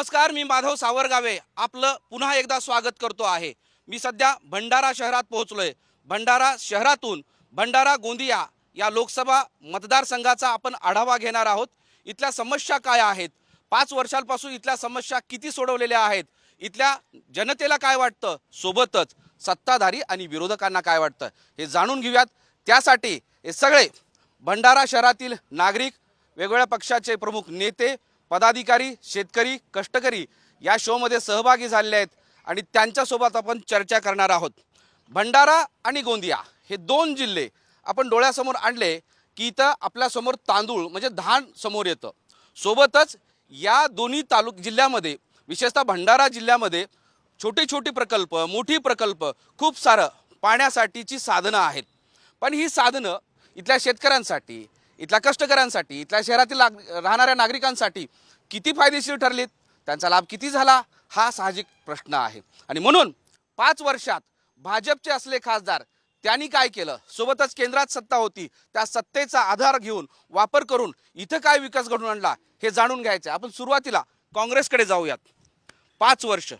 नमस्कार मी माधव सावरगावे. आपलं पुन्हा एकदा स्वागत करतो आहे. मी सध्या भंडारा शहरात पोहोचलोय. भंडारा शहरातून भंडारा गोंदिया या लोकसभा मतदारसंघाचा आपण आढावा घेणार आहोत. इथल्या समस्या काय आहेत? पाच वर्षांपासून इथल्या समस्या किती सोडवलेल्या आहेत? इथल्या जनतेला काय वाटतं? सोबतच सत्ताधारी आणि विरोधकांना काय वाटतं? हे जाणून घेऊयात. त्यासाठी हे सगळे भंडारा शहरातील नागरिक वेगवेगळ्या पक्षाचे प्रमुख नेते पदाधिकारी शेतकरी कष्टकरी या शोमध्ये सहभागी झालेले आहेत आणि त्यांच्यासोबत आपण चर्चा करणार आहोत. भंडारा आणि गोंदिया हे दोन जिल्हे आपण डोळ्यासमोर आणले की इथं आपल्यासमोर तांदूळ म्हणजे धान समोर येतं. सोबतच या दोन्ही तालुक जिल्ह्यामध्ये विशेषतः भंडारा जिल्ह्यामध्ये छोटे छोटे प्रकल्प मोठी प्रकल्प खूप सारं पाण्यासाठीची साधनं आहेत. पण ही साधनं इथल्या शेतकऱ्यांसाठी इथल्या कष्टकऱ्यांसाठी इथल्या शहरातील लाग- राहणाऱ्या नागरिकांसाठी किती फायदेशीर ठरलीत? त्यांचा लाभ किती झाला? हा साहजिक प्रश्न आहे. आणि म्हणून पाच वर्षात भाजपचे असले खासदार त्यांनी काय केलं? सोबतच केंद्रात सत्ता होती. त्या सत्तेचा आधार घेऊन वापर करून इथं काय विकास घडून आणला हे जाणून घ्यायचं आहे. आपण सुरुवातीला काँग्रेसकडे जाऊयात. पाच वर्ष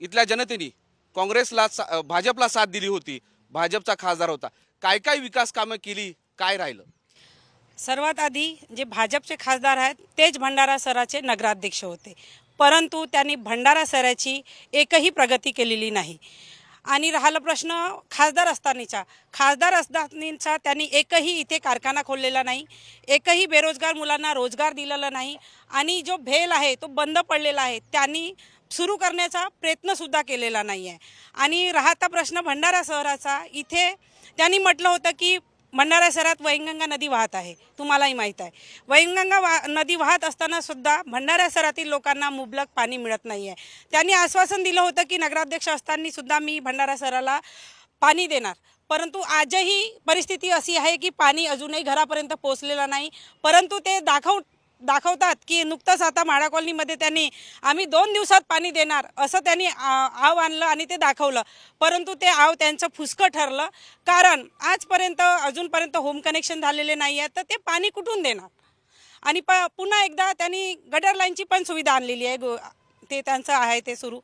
इथल्या जनतेने काँग्रेसला सा- भाजपला साथ दिली होती. भाजपचा खासदार होता. काय काय विकास कामं केली? काय राहिलं? सर्वात आधी जे भाजपचे खासदार आहेत तेच भंडारा सराचे नगराध्यक्ष होते. परंतु त्यांनी भंडारा सराची एकही प्रगती केलेली नाही. आणि राहिला प्रश्न खासदार असतानीचा. खासदार असतानीचा त्यांनी एकही इथे कारखाना खोललेला नाही. एकही बेरोजगार मुलांना रोजगार दिलेला नाही. आणि जो भेल आहे तो बंद पडलेला आहे त्यांनी सुरू करण्याचा प्रयत्नसुद्धा केलेला नाही आहे आणि राहता प्रश्न भंडारा शहराचा इथे त्यांनी म्हटलं होतं की भंडारा शहरात वैनगंगा नदी वाहत आहे. तुम्हालाही माहीत आहे. वैनगंगा वा नदी वाहत असताना सुद्धा भंडारा शहरातील लोकांना मुबलक पाणी मिळत नाही आहे त्यांनी आश्वासन दिलं होतं की नगराध्यक्ष असताना सुद्धा मी भंडारा शहराला पाणी देणार. परंतु आजही परिस्थिती अशी आहे की पाणी अजूनही घरापर्यंत पोचलेलं नाही. परंतु ते दाखव दाखवतात की नुकतंच आता माळा कॉलनीमध्ये त्यांनी आम्ही दोन दिवसात पाणी देणार असं त्यांनी आ- आव आणलं आणि ते दाखवलं. परंतु ते आव त्यांचं फुसकं ठरलं. कारण आजपर्यंत अजूनपर्यंत होम कनेक्शन झालेले नाही आहे तर ते पाणी कुठून देणार? आणि प पुन्हा एकदा त्यांनी गटर लाईनची पण सुविधा आणलेली आहे. गो ते त्यांचं आहे ते सुरू.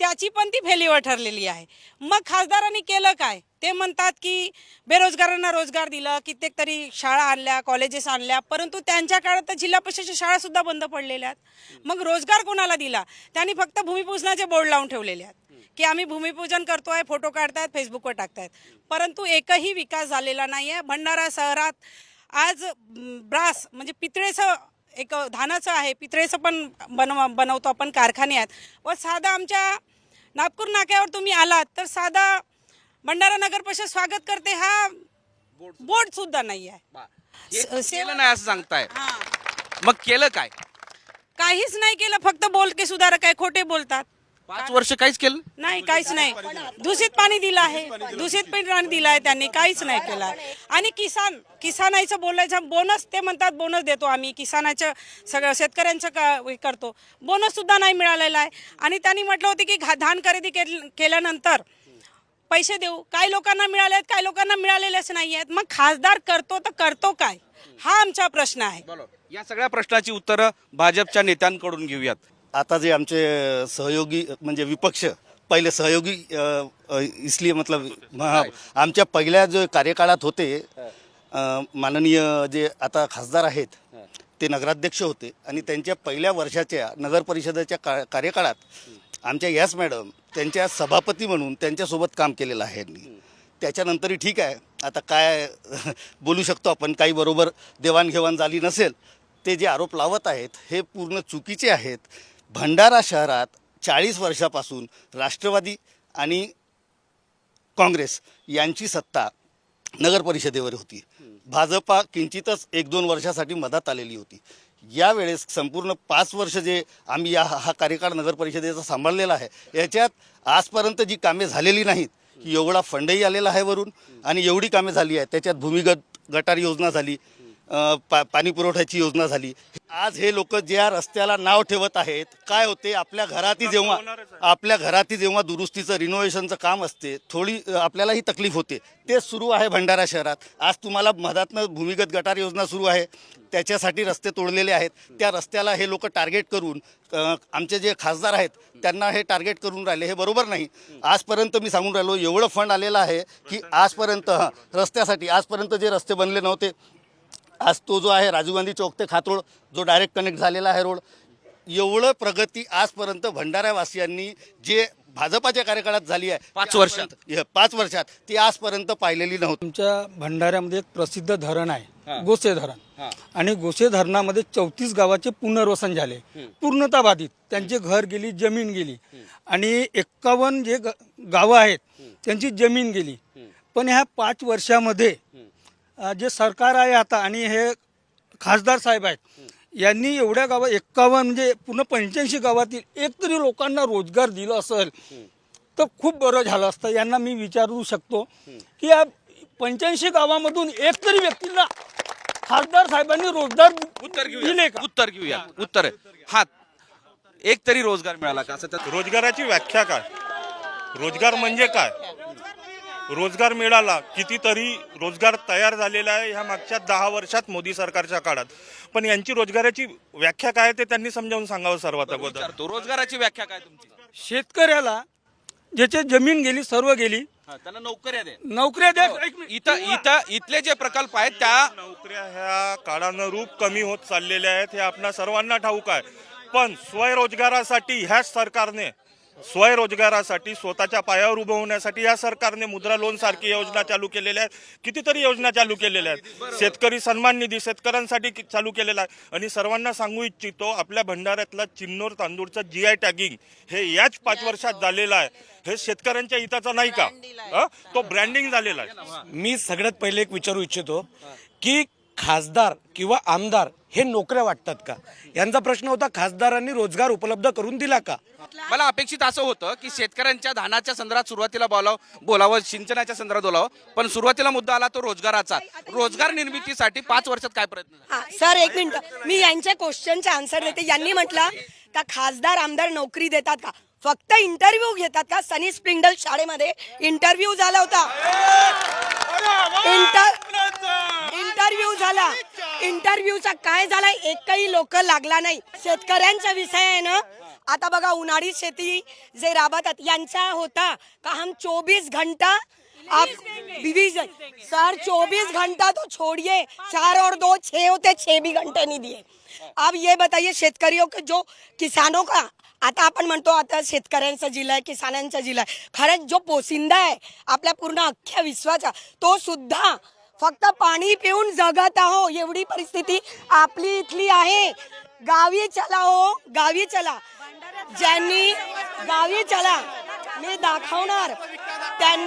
त्याची पण ती फेलीवर ठरलेली आहे. मग खासदारांनी केलं काय? ते म्हणतात की बेरोजगारांना रोजगार दिलं कित्येक तरी शाळा आणल्या कॉलेजेस आणल्या परंतु त्यांच्या काळात तर जिल्हा परिषदेच्या शाळासुद्धा बंद पडलेल्या आहेत. मग रोजगार कोणाला दिला? त्यांनी फक्त भूमिपूजनाचे बोर्ड लावून ठेवलेले आहेत. की आम्ही भूमिपूजन करतोय फोटो काढतायत फेसबुकवर टाकतायत. परंतु एकही विकास झालेला नाही आहे भंडारा शहरात आज ब्रास म्हणजे पितळेचं एक धानाचं आहे पितळेचं पण बनव बनवतो आपण कारखाने आहेत व साधा आमच्या नागपूर नाक्यावर तुम्ही आलात तर साधा भंडारा नगर परिषद स्वागत करते हा बोर्ड सुद्धा. नाही आहे. केलं नाही असं सांगताय. हा. मग केलं काय? काहीच नाही केलं फक्त बोलके सुधारक आहे खोटे बोलतात. पाच वर्ष काहीच केलं नाही? काहीच नाही. दूषित पाणी दिलं आहे. दूषित पाणी दिलं आहे त्यांनी. काहीच नाही केलं. आहे आणि किसान किसानाचं बोलायचं बोनस ते म्हणतात बोनस देतो आम्ही. किसानाचं सगळं शेतकऱ्यांचं का हे करतो. बोनस सुद्धा नाही मिळालेला आहे. आणि त्यांनी म्हटलं होतं की घा- धान खरेदी केल- केल्यानंतर पैसे देऊ. काही लोकांना मिळाले आहेत काही लोकांना मिळालेलेच नाही आहेत. मग खासदार करतो तर करतो काय? हा आमचा प्रश्न आहे. या सगळ्या प्रश्नाची उत्तरं भाजपच्या नेत्यांकडून घेऊयात. आता जे आमचे सहयोगी म्हणजे विपक्ष पहिले सहयोगी इसलिए मतलब आमच्या पहिल्या जो कार्यकाळात होते माननीय जे आता खासदार आहेत ते नगराध्यक्ष होते. आणि त्यांच्या पहिल्या वर्षाच्या नगर परिषदेच्या का कार्यकाळात आमच्या यास मॅडम त्यांच्या सभापती म्हणून त्यांच्यासोबत काम केलेलं आहे यांनी. त्याच्यानंतरही ठीक आहे. आता काय बोलू शकतो आपण काही बरोबर देवाणघेवाण झाली नसेल ते जे आरोप लावत आहेत हे पूर्ण चुकीचे आहेत. भंडारा शहरात चाळीस वर्षापासून राष्ट्रवादी आणि काँग्रेस यांची सत्ता नगर परिषदेवर होती. भाजपा किंचितच एक दोन वर्षासाठी मदत आलेली होती. यावेळेस संपूर्ण पाच वर्ष जे आम्ही या हा कार्यकाळ नगर परिषदेचा सांभाळलेला आहे याच्यात आजपर्यंत जी कामे झालेली नाहीत एवढा फंडही आलेला आहे वरून आणि एवढी कामे झाली आहे त्याच्यात भूमिगत गटार योजना झाली पा पाणी पुरवठ्याची योजना झाली. आज हे लोक ज्या रस्त्याला नाव ठेवत आहेत काय होते आपल्या घराती जेव्हा आपल्या घराती जेव्हा दुरुस्तीचं रिनोव्हेशनचं काम असते थोडी आपल्याला ही तकलीफ होते. ते सुरू आहे भंडारा शहरात. आज तुम्हाला मधातनं भूमिगत गटार योजना सुरू आहे. त्याच्यासाठी रस्ते तोडलेले आहेत. त्या रस्त्याला हे लोक टार्गेट करून आमचे जे खासदार आहेत त्यांना हे टार्गेट करून राहिले. हे बरोबर नाही. आजपर्यंत मी सांगून राहिलो एवढं फंड आलेलं आहे की आजपर्यंत रस्त्यासाठी आजपर्यंत जे रस्ते बनले नव्हते आज तो जो आहे राजीव गांधी चौक ते खातोड जो डायरेक्ट कनेक्ट झालेला आहे रोड एवढं प्रगती आजपर्यंत भंडाऱ्यावासियांनी जे भाजपाच्या कार्यकाळात झाली आहे पाच वर्षात. पाच वर्षात ती आजपर्यंत पाहिलेली नव्हती. आमच्या भंडाऱ्यामध्ये एक प्रसिद्ध धरण. आहे गोसे धरण. हा. आणि गोसे धरणामध्ये चौतीस गावाचे पुनर्वसन झाले. पूर्णतः बाधित त्यांचे घर गेली जमीन गेली. आणि एक्कावन्न जे ग- गावं आहेत त्यांची जमीन गेली. पण ह्या पाच वर्षामध्ये जे सरकार आहे आता आणि हे खासदार साहेब आहेत यांनी एवढ्या गावात एक्कावन्न म्हणजे पूर्ण पंच्याऐंशी गावातील एक तरी लोकांना रोजगार दिला असेल तर खूप बरं झालं असतं. यांना मी विचारू शकतो की या पंच्याऐंशी गावामधून एक तरी व्यक्तींना खासदार साहेबांनी रोजगार उत्तर दिले घेऊया का? उत्तर घेऊया. उत्तर हा एक तरी रोजगार मिळाला का? असं त्यात रोजगाराची व्याख्या काय? रोजगार म्हणजे काय? रोजगार मिळाला कितीतरी रोजगार तयार झालेला आहे ह्या मागच्या दहा वर्षात मोदी सरकारच्या काळात. पण यांची रोजगाराची व्याख्या काय आहे ते त्यांनी समजावून सांगावं सर्वात अगोदर. रोजगाराची व्याख्या काय तुमची? शेतकऱ्याला ज्याची जमीन गेली सर्व गेली हा, त्यांना नोकऱ्या दे नोकऱ्या द्या. एक मिनिट. इथं इथं इथले जे प्रकल्प आहेत त्या नोकऱ्या ह्या काळानुरूप कमी होत चाललेल्या आहेत हे आपणा सर्वांना ठाऊक आहे. पण स्वयंरोजगारासाठी ह्याच सरकारने स्वयंरोजगारासाठी स्वतःच्या पायावर उभं होण्यासाठी या सरकारने मुद्रा लोन सारखी योजना चालू केलेल्या आहेत कितीतरी योजना चालू केलेल्या आहेत. शेतकरी सन्मान निधी शेतकऱ्यांसाठी कि- चालू केलेला आहे. आणि सर्वांना सांगू इच्छितो आपल्या भंडाऱ्यातला चिन्नोर तांदूळचं जी आय टॅगिंग हे याच पाच वर्षात झालेलं आहे. हे शेतकऱ्यांच्या हिताचं नाही का? तो ब्रँडिंग झालेला आहे. मी सगळ्यात पहिले एक विचारू इच्छितो की खासदार किंवा आमदार हे नोकऱ्या वाटतात का? यांचा प्रश्न होता खासदारांनी रोजगार उपलब्ध करून दिला का? मला अपेक्षित असं होतं की शेतकऱ्यांच्या धानाच्या संदर्भात सुरुवातीला बोलाव बोलावं सिंचनाच्या संदर्भात बोलावं पण सुरुवातीला मुद्दा आला तो रोजगाराचा. रोजगार निर्मितीसाठी पाच वर्षात काय प्रयत्न? हा सर एक मिनिट. मी यांच्या क्वेश्चनचे आन्सर देते. यांनी म्हटलं का खासदार आमदार नोकरी देतात का? फक्त इंटरव्ह्यू घेतात का? सनी स्प्रिंगडल शाळेमध्ये इंटरव्ह्यू झाला होता. इंटरव्ह्यू झाला. इंटरव्ह्यूचा काय झाला एकही लोक लागला नाही. शेतकऱ्यांचा विषय आहे ना आता बघा उन्हाळी शेती जे राबतात यांचा होता का हम चोवीस घंटा आप डिवीज़न सर चौबीस घंटा तो छोड़िए। चार और दो छः होते छः भी घंटे नहीं दिए। अब ये बताइए शेतकरियों के जो किसानों का आता आपण म्हणतो आता शेतकऱ्यांचा जिल्हा आहे किसानांचा जिल्हा आहे। खरंच जो पोसिंदा आहे आपल्या पूर्ण अख्ख्या विश्वाचा तो सुद्धा फक्त पाणी पिऊन जगत आहो एवढी परिस्थिती आपली इथली आहे. गावी चला हो गावी चला. ज्यांनी गावी चला मी दाखवणार. त्यां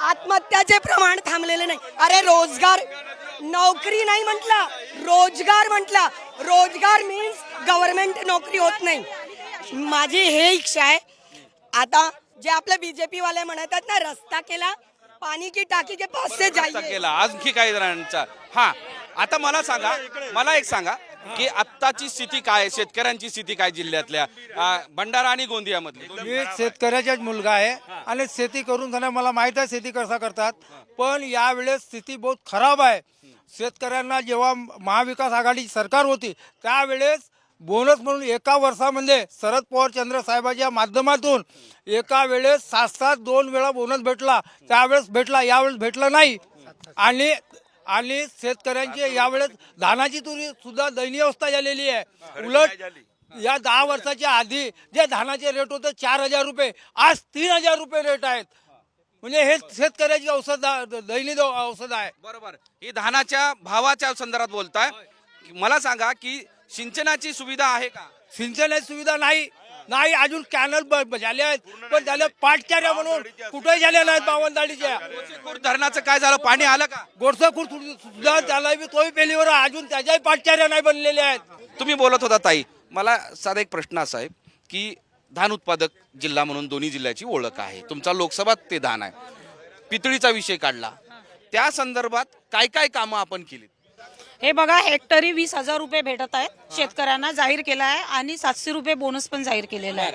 आत्महत्याचे प्रमाण थांबलेले नाही. अरे रोजगार नोकरी नाही म्हटलं. रोजगार म्हटलं. रोजगार मीन्स गव्हर्नमेंट नोकरी होत नाही. माझी हे इच्छा आहे. आता जे आपले बीजेपी वाले म्हणतात ना रस्ता केला पाणी की टाकी के पास से रस्ता जाइए. केला. आणखी काही जणांचा. हा आता मला सांगा मला एक सांगा. की आत्ताची स्थिती काय आहे? शेतकऱ्यांची स्थिती काय जिल्ह्यातल्या? भंडारा आणि गोंदियामधली. मी शेतकऱ्याचाच मुलगा आहे आणि शेती करून झाल्या मला माहीत आहे शेती कसा करतात. पण यावेळेस स्थिती बहुत खराब आहे. शेतकऱ्यांना जेव्हा महाविकास आघाडी सरकार होती त्यावेळेस बोनस म्हणून एका वर्षामध्ये शरद पवार चंद्र साहेबाच्या माध्यमातून एका वेळेस सात सात दोन वेळा बोनस भेटला. त्यावेळेस भेटला यावेळेस भेटला नाही. आणि आणि शेतकऱ्यांची यावेळेस धानाची तुरी सुद्धा दयनीय अवस्था झालेली आहे. उलट या दहा वर्षाच्या आधी जे धानाचे रेट होते चार हजार रुपये आज तीन हजार रुपये रेट आहेत. म्हणजे हे शेतकऱ्याची औषध दैनिक औषध आहे. बरोबर. ही धानाच्या भावाच्या संदर्भात बोलताय. मला सांगा की सिंचनाची सुविधा आहे का? सिंचनाची सुविधा नाही. नाही अजून कॅनल झाले आहेत. पण त्याला पाटचाऱ्या म्हणून. कुठे झाल्या नाहीत बावनदाडीच्या धरणाचं काय झालं? पाणी आलं का? गोडसाखूर सुद्धा बी तोही पेलीवर. अजून त्याच्याही पाटचाऱ्या नाही बनलेल्या आहेत. तुम्ही बोलत होता ताई. मला साधा एक प्रश्न असा आहे की धान उत्पादक जिल्हा म्हणून दोन्ही जिल्ह्याची ओळख आहे. तुमचा लोकसभा ते धान आहे. पितळीचा विषय काढला. त्या संदर्भात काय काय कामं आपण केली हे बघा हेक्टरी वीस हजार रुपये भेटत आहेत. शेतकऱ्यांना जाहीर केला आहे आणि सातशे रुपये बोनस पण जाहीर केलेला आहे.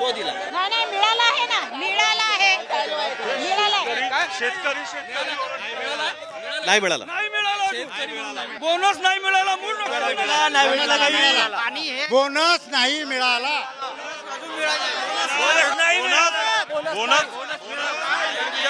तो दिला नाही नाही मिळाला आहे ना. मिळाला आहे. मिळाला आहे. शेतकरी शेतकरी. नाही मिळाला. बोनस नाही मिळाला. बोनस नाही मिळाला. बोनस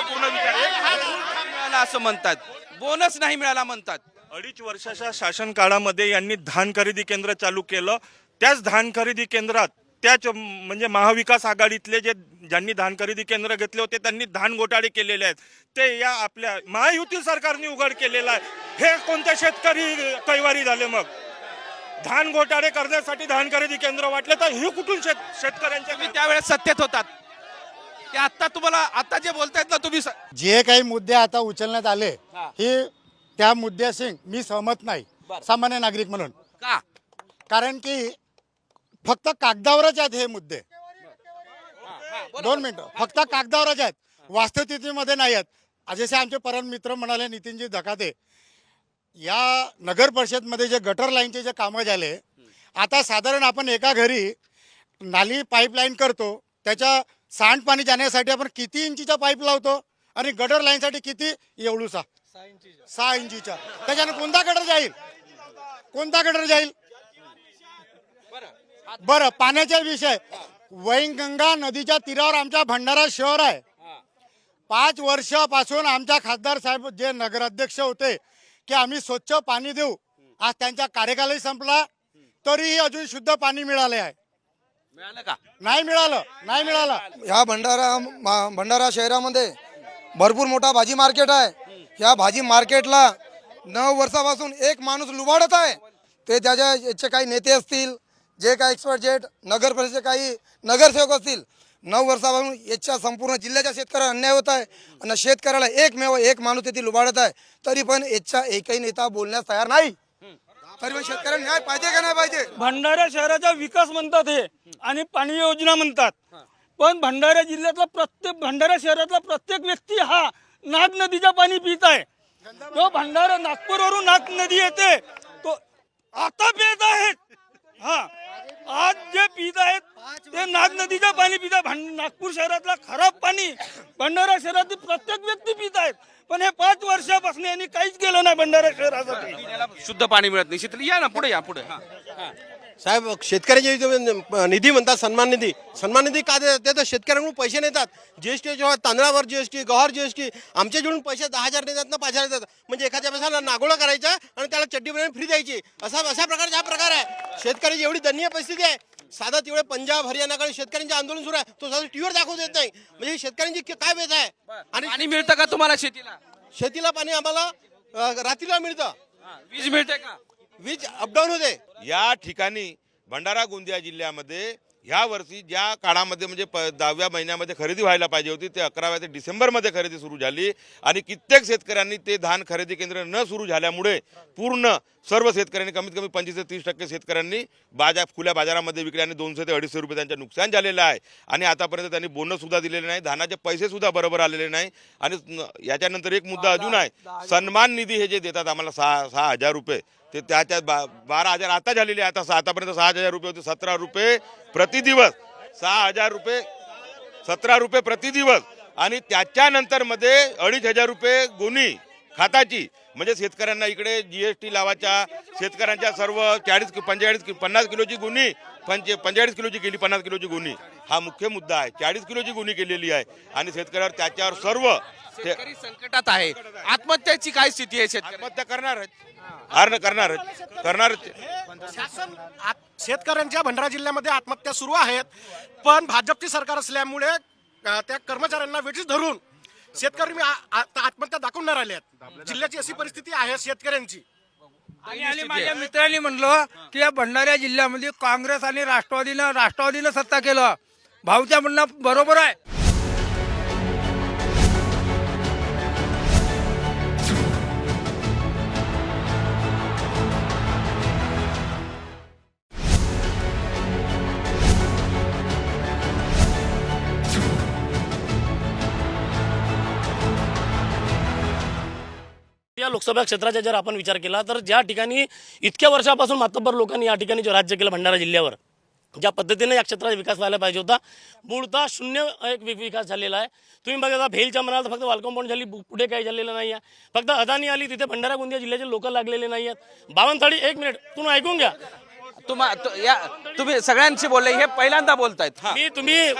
पूर्ण विचार. मिळाला असं म्हणतात. बोनस नाही मिळाला म्हणतात. अडीच वर्षाच्या शासन काळामध्ये यांनी धान खरेदी केंद्र चालू केलं. त्याच धान खरेदी केंद्रात त्याच म्हणजे महाविकास आघाडीतले जे ज्यांनी धान खरेदी केंद्र घेतले होते त्यांनी धान घोटाळे केलेले आहेत. ते या आपल्या महायुती सरकारने उघड केलेलं आहे. हे कोणते शेतकरी कैवारी झाले मग? धान घोटाळे करण्यासाठी धान खरेदी केंद्र वाटले तर हे कुठून शेत शेतकऱ्यांच्या त्यावेळेस सत्तेत होतात. ते आता तुम्हाला आता जे बोलतायत ना तुम्ही जे काही मुद्दे आता उचलण्यात आले हा. त्या मुद्द्याशी मी सहमत नाही. सामान्य नागरिक म्हणून. का? कारण की फक्त कागदावरच आहेत हे मुद्दे. दोन मिनिटं. फक्त कागदावरच आहेत. वास्तवस्थितीमध्ये नाही आहेत. जसे आमचे परम मित्र म्हणाले नितीनजी धकाते या नगर परिषदमध्ये जे गटर लाईनचे जे कामं झाले आता साधारण आपण एका घरी नाली पाईपलाईन करतो त्याच्या सांडपाणी जाण्यासाठी आपण किती इंचीचा पाईप लावतो आणि गटर लाईनसाठी किती? एवढूसा. सहा इंचीचा त्याच्याने कोणता गटर जाईल? कोणता गटर जाईल? बरं. पाण्याचा विषय. वैनगंगा नदीच्या तीरावर आमच्या भंडारा शहर आहे. पाच वर्षापासून आमच्या खासदार साहेब जे नगराध्यक्ष होते की आम्ही स्वच्छ पाणी देऊ. आज त्यांचा कार्यकालही संपला. तरीही अजून शुद्ध पाणी मिळाले आहे. मिळालं का? नाही मिळालं. नाही मिळालं. ह्या भंडारा मा- भंडारा शहरामध्ये भरपूर मोठा भाजी मार्केट आहे. ह्या भाजी मार्केटला नऊ वर्षापासून एक माणूस लुबाडत आहे. ते त्याच्या याचे काही नेते असतील जे काही एक्सपर्ट जेट नगर परिषदेचे काही नगरसेवक असतील नऊ वर्षापासून याच्या संपूर्ण जिल्ह्याच्या शेतकऱ्याला अन्याय होत आहे आणि शेतकऱ्याला एकमेव एक माणूस तेथे लुबाडत आहे. तरी पण याच्या एकही नेता बोलण्यास तयार नाही. तरी पण शेतकऱ्यांना न्याय पाहिजे का नाही पाहिजे? भंडारा शहराचा विकास म्हणतात हे आणि पाणी योजना म्हणतात. पण भंडारा जिल्ह्यातला प्रत्येक भंडारा शहरातला प्रत्येक व्यक्ती हा नाग नदीचा पाणी पित आहे. तो भंडारा नागपूरवरून नाग नदी येते. तो आता पित आहेत. हा. आज जे पित आहेत ते नाग नदीचं पाणी पित आहे. नागपूर शहरातला खराब पाणी भंडारा शहरातील प्रत्येक व्यक्ती पित आहेत. पण हे पाच वर्षापासून यांनी काहीच केलं नाही भंडारा शहरासाठी. शुद्ध पाणी मिळत नाही. शीतल या ना पुढे या पुढे. हा. हा. साहेब शेतकऱ्याचे निधी म्हणतात सन्मान निधी. सन्मान निधी का देतात? ते तर शेतकऱ्यांकडून पैसे नेतात. जीएसटी जेव्हा तांदळावर जीएसटी गव्हावर जीएसटी आमच्या जेवढून पैसे दहा हजार देतात ना पाच हजार देतात म्हणजे एखाद्या पैशाला नागोळा करायचा आणि त्याला चड्डी बनवून फ्री द्यायची. असा अशा प्रकारचा हा प्रकार आहे. शेतकऱ्याची एवढी दयनीय परिस्थिती आहे. साधा तेवढे पंजाब हरियाणाकडे शेतकऱ्यांचे आंदोलन सुरू आहे. तो साधा टीव्हीवर दाखवू देत नाही. म्हणजे शेतकऱ्यांची काय व्यथा आहे? आणि पाणी मिळतं का तुम्हाला शेतीला? शेतीला पाणी आम्हाला रात्रीला मिळतं. वीज मिळते का? वीज अपडाऊन होते या ठिकाणी भंडारा गोंदिया जिल्ह्यामध्ये ह्या वर्षी ज्या काळामध्ये म्हणजे प दहाव्या महिन्यामध्ये खरेदी व्हायला पाहिजे होती ते अकराव्या ते डिसेंबरमध्ये खरेदी सुरू झाली आणि कित्येक शेतकऱ्यांनी ते धान खरेदी केंद्र न सुरू झाल्यामुळे पूर्ण सर्व शेतकऱ्यांनी कमीत कमी पंचवीस ते तीस टक्के शेतकऱ्यांनी बाजार खुल्या बाजारामध्ये विकले आणि दोनशे ते अडीचशे रुपये त्यांचं नुकसान झालेलं आहे. आणि आतापर्यंत त्यांनी बोनस सुद्धा दिलेले नाही धानाचे पैसे सुद्धा बरोबर आलेले नाही. आणि याच्यानंतर एक मुद्दा अजून आहे. सन्मान निधी हे जे देतात आम्हाला सहा सहा हजार रुपये ते त्याच्यात बा बारा हजार आता झालेले आहे. आता सहा- आतापर्यंत सहा हजार रुपये होते सतरा रुपये प्रति दिवस सहा हजार रुपये सतरा रुपये प्रति दिवस आणि त्याच्यानंतरमध्ये अडीच हजार रुपये गुन्ही खाताची. म्हणजे शेतकऱ्यांना इकडे जीएसटी लावायच्या शेतकऱ्यांच्या सर्व चाळीस पंचेचाळीस पन्नास किलोची गुन्ही पंचे पंचेचाळीस किलोची केली पन्नास किलोची गुन्ही. हा मुख्य मुद्दा आहे. चाळीस किलोची गुन्ही केलेली आहे. आणि शेतकऱ्यावर त्याच्यावर सर्व शेतकरी संकटात आहे. आत्महत्याची काय स्थिती आहे आत्महत्या करणार आहेत. करणार करणार शासन शेतकऱ्यांच्या भंडारा जिल्ह्यामध्ये आत्महत्या सुरू आहेत. पण भाजपची सरकार असल्यामुळे त्या कर्मचाऱ्यांना वेठीस धरून शेतकरी मी आ- आत्महत्या दाखवून नाही राहिले आहेत जिल्ह्याची अशी परिस्थिती आहे शेतकऱ्यांची. आणि माझ्या मित्रांनी म्हणलं की या भंडारा जिल्ह्यामध्ये काँग्रेस आणि राष्ट्रवादीनं राष्ट्रवादीनं सत्ता केलं. भाऊच्या म्हणणं बरोबर आहे. या लोकसभा क्षेत्राचा जर आपण विचार केला तर ज्या ठिकाणी इतक्या वर्षापासून मातब्बर लोकांनी या ठिकाणी राज्य केलं भंडारा जिल्ह्यावर ज्या पद्धतीने या क्षेत्राचा विकास व्हायला पाहिजे होता मूळतः शून्य एक विकास झालेला आहे. तुम्ही बघा भेलच्या मनात फक्त वालकंपाऊंड झाली पुढे काही झालेलं नाही आहे फक्त अदानी आली तिथे भंडारा गोंदिया जिल्ह्याचे लोक लागलेले नाही आहेत बावनथाळी एक मिनिट तुम्ही ऐकून घ्या. तुम्हा तु- या तुम्ही सगळ्यांशी बोलले हे पहिल्यांदा बोलतायत. हा. मी तुम्ही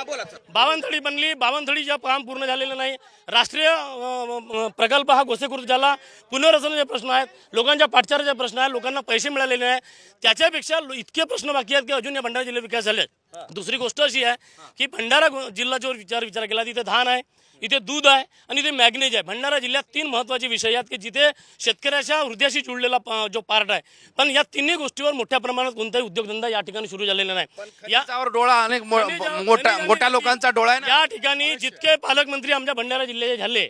बावनथडी बनली. बावनथडीचं काम पूर्ण झालेलं नाही. राष्ट्रीय अं, अं, प्रकल्प हा गोसेखुर्द झाला. पुनर्वसनाचे प्रश्न आहेत. लोकांच्या पाठचाराचे प्रश्न आहेत. लोकांना पैसे मिळालेले नाही. त्याच्यापेक्षा लो- इतके प्रश्न बाकी आहेत की अजून या भंडारा जिल्ह्यात विकास झाले दुसरी गोष्ट अशी आहे की भंडारा जिल्ह्याचा जर विचार विचार केला तिथे धान आहे इथे दूध आहे आणि इथे मॅग्नेज आहे. भंडारा जिल्ह्यात तीन महत्त्वाचे विषय आहेत की जिथे शेतकऱ्याच्या हृदयाशी जुळलेला जो पार्ट आहे. पण या तिन्ही गोष्टीवर मोठ्या प्रमाणात कोणताही उद्योगधंदा या ठिकाणी सुरू झालेला नाही. या त्यावर डोळा अनेक मोठा मोठ्या लोकांचा डोळा आहे या ठिकाणी जितके पालकमंत्री आमच्या भंडारा जिल्ह्याचे झाले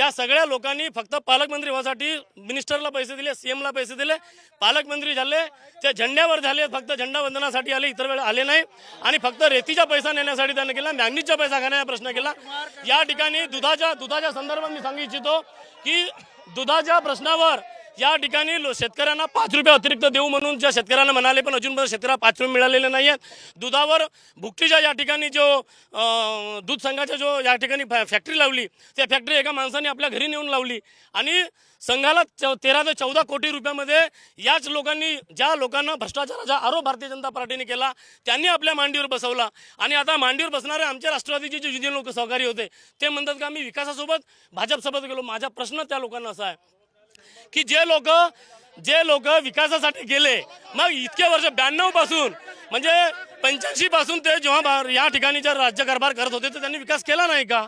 त्या सगळ्या लोकांनी फक्त पालकमंत्री होण्यासाठी मिनिस्टरला पैसे दिले सीएम ला पैसे दिले. पालकमंत्री झाले ते झेंड्यावर झाले फक्त झेंडा वंदनासाठी आले इतर वेळ आले नाही. आणि फक्त रेतीचा पैसा नेण्यासाठी त्यांनी केला मॅग्नीजचा पैसा घेण्याचा प्रश्न केला. या ठिकाणी दुधाच्या दुधाच्या संदर्भात मी सांगू इच्छितो की दुधाच्या प्रश्नावर या ठिकाणी शेतकऱ्यांना पाच रुपये अतिरिक्त देऊ म्हणून ज्या शेतकऱ्यांना म्हणाले पण अजूनपर्यंत शेतकऱ्याला पाच रुपये मिळालेले नाही आहेत दुधावर भुकटीच्या या ठिकाणी जो दूध संघाच्या जो या ठिकाणी फॅ- फॅक्टरी लावली त्या फॅक्टरी एका माणसाने आपल्या घरी नेऊन लावली. आणि संघाला चौ- तेरा ते चौदा कोटी रुपयामध्ये याच लोकांनी ज्या लोकांना भ्रष्टाचाराचा आरोप भारतीय जनता पार्टीने केला त्यांनी आपल्या मांडीवर बसवला. आणि आता मांडीवर बसणारे आमचे राष्ट्रवादीचे जे जुने लोक सहकारी होते ते म्हणतात का आम्ही विकासासोबत भाजपसोबत गेलो. माझा प्रश्न त्या लोकांना असा आहे की जे लोक जे लोक विकासासाठी गेले मग इतके वर्ष ब्याण्णवपासून म्हणजे पंच्याऐंशी पासून ते जेव्हा या ठिकाणी जर राज्यकारभार करत होते तर त्यांनी विकास केला नाही का?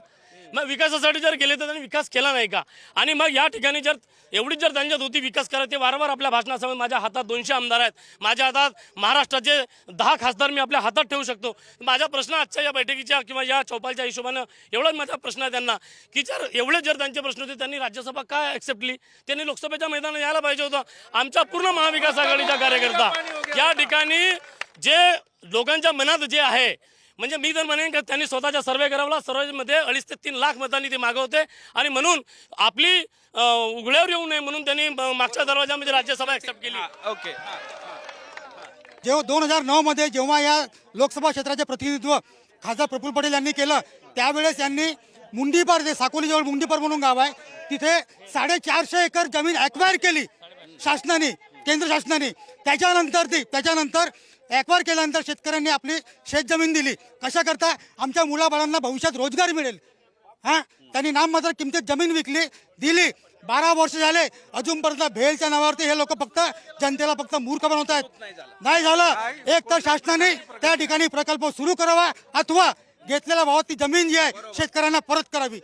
मग विकासासाठी जर गेले तर त्यांनी विकास केला नाही का? आणि मग या ठिकाणी जर एवढीच जर त्यांच्यात होती विकास करा ते वारंवार आपल्या भाषणासमोर माझ्या हातात दोनशे आमदार आहेत. माझ्या हातात महाराष्ट्राचे दहा खासदार मी आपल्या हातात ठेवू शकतो. माझा प्रश्न आजच्या या बैठकीच्या किंवा या चौपालच्या हिशोबानं एवढाच माझा प्रश्न आहे त्यांना. की जर एवढे जर त्यांचे प्रश्न होते त्यांनी राज्यसभा काय ॲक्सेप्टली त्यांनी लोकसभेच्या मैदानात यायला पाहिजे होतं. आमच्या पूर्ण महाविकास आघाडीचा कार्यकर्ता. या ठिकाणी जे लोकांच्या मनात जे आहे म्हणजे मी तर म्हणेन का त्यांनी स्वतःचा सर्वे करावला. सर्वेमध्ये अडीच ते तीन लाख मतांनी ते मागवते. आणि म्हणून आपली उघड्यावर येऊ नये म्हणून त्यांनी मागच्या दरवाजामध्ये राज्यसभा ऍक्सेप्ट केली. ओके. जेव्हा दोन हजार नऊ मध्ये जेव्हा या लोकसभा क्षेत्राचे प्रतिनिधित्व खासदार प्रफुल्ल पटेल यांनी केलं त्यावेळेस यांनी मुंडीपार जे साकोलीजवळ मुंडीपार म्हणून गाव आहे तिथे साडेचारशे एकर जमीन ॲक्वायर केली शासनाने केंद्र शासनाने. त्याच्यानंतर ती त्याच्यानंतर ॲक्वायर केल्यानंतर शेतकऱ्यांनी आपली शेतजमीन दिली. कशा करता आमच्या मुलाबाळांना भविष्यात रोजगार मिळेल. हा? त्यांनी नाममात्र किमतीत जमीन विकली दिली. बारा वर्ष झाले अजूनपर्यंत भेलच्या नावावरती हे लोक फक्त जनतेला फक्त मूर्ख बनवत आहेत नाही झालं. एक तर शासनाने त्या ठिकाणी प्रकल्प सुरू करावा अथवा घेतलेल्या भावात ती जमीन जी आहे शेतकऱ्यांना परत करावी.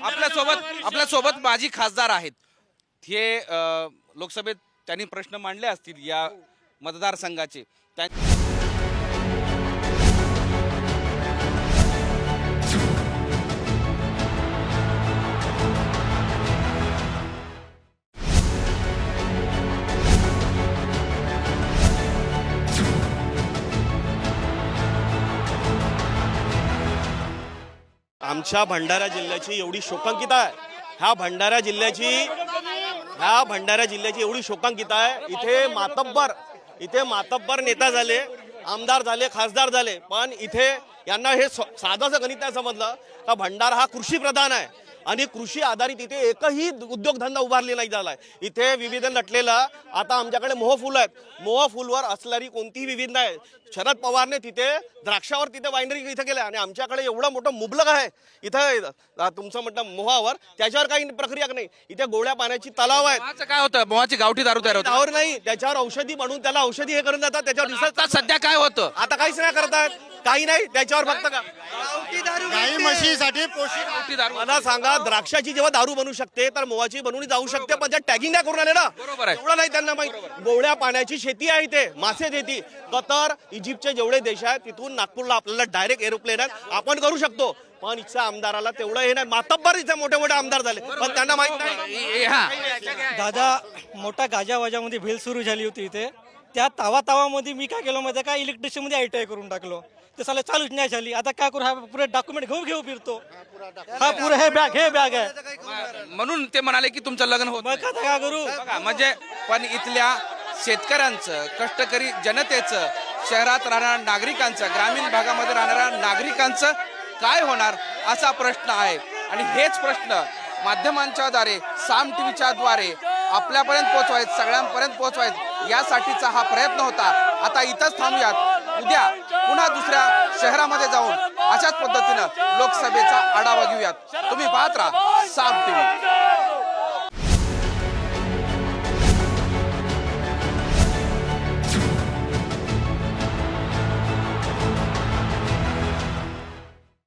आपल्यासोबत आपल्यासोबत माजी खासदार आहेत. हे लोकसभेत त्यांनी प्रश्न मांडले असतील या मतदारसंघाचे. त्या- आमच्या भंडारा जिल्ह्याची एवढी शोकांकिता आहे. ह्या भंडारा जिल्ह्याची ह्या भंडारा जिल्ह्याची एवढी शोकांकिता आहे. इथे मातब्बर इथे मातब्बर नेता झाले आमदार झाले खासदार झाले. पण इथे यांना हे स- साधंसं गणित नाही समजलं. का भंडारा हा कृषी प्रधान आहे. आणि कृषी आधारित इथे एकही उद्योगधंदा उभारले नाही झालाय. इथे विविध नटलेला आता आमच्याकडे मोहफुल आहेत. मोहफुलवर असणारी कोणतीही विविधता आहे शरद पवारने तिथे द्राक्षावर तिथे वायनरी इथे केलं आणि आमच्याकडे एवढं मोठं मुबलक आहे इथं तुमचं म्हटलं मोहावर त्याच्यावर काही प्रक्रिया नाही. इथे गोळ्या पाण्याची तलाव आहेत. मोहाचं काय होतं? मोहाची गावठी दारू तयार होते. त्यावर नाही. त्याच्यावर औषधी बनवून त्याला औषधी हे करून जातात त्याच्यावर रिसर्च सध्या काय होतं? आता काहीच नाही करतायत काही नाही. त्याच्यावर फक्त का गाई म्हशीसाठी गावठी दारू. मला सांगा द्राक्षाची जेव्हा दारू बनू शकते तर मोहाची बनवली जाऊ शकते पण त्या टॅगिंग नाही करून आले ना बरोबर आहे. एवढं नाही त्यांना माहीत. गोवळ्या पाण्याची शेती आहे इथे मासे देती. कतर इजिप्तचे जेवढे देश आहेत तिथून नागपूरला आपल्याला डायरेक्ट एरोप्लेन आहेत. आपण करू शकतो. पण इथच्या आमदाराला तेवढं हे नाही. मातब्बर इथे मोठे मोठे आमदार झाले. पण त्यांना माहीत नाही. हा. दादा मोठा गाजावाजामध्ये भेल सुरू झाली होती इथे. त्या तावा तावामध्ये मी काय केलं माहिती का? इलेक्ट्रिशियनमध्ये आय टी आय करून टाकलो. ते साला चालूच नाही झाली. आता काय करू हा पुरे डॉक्युमेंट घेऊ घेऊ फिरतो. हा पुरे हे बॅग हे बॅग आहे. म्हणून ते म्हणाले की तुमचं लग्न होत नाही. काय करू? बघा म्हणजे पण इथल्या शेतकऱ्यांचं कष्टकरी जनतेचं शहरात राहणाऱ्या नागरिकांचं ग्रामीण भागामध्ये राहणाऱ्या नागरिकांचं काय होणार असा प्रश्न आहे. आणि हेच प्रश्न माध्यमांच्या द्वारे साम टीव्हीच्या द्वारे आपल्यापर्यंत पोहोचवायत सगळ्यांपर्यंत पोहोचवायत यासाठीचा हा प्रयत्न होता. आता इथंच थांबूयात. उद्या पुन्हा दुसऱ्या शहरामध्ये जाऊन अशाच पद्धतीनं लोकसभेचा आढावा घेऊयात. तुम्ही पाहत राहा साफ टीव्ही.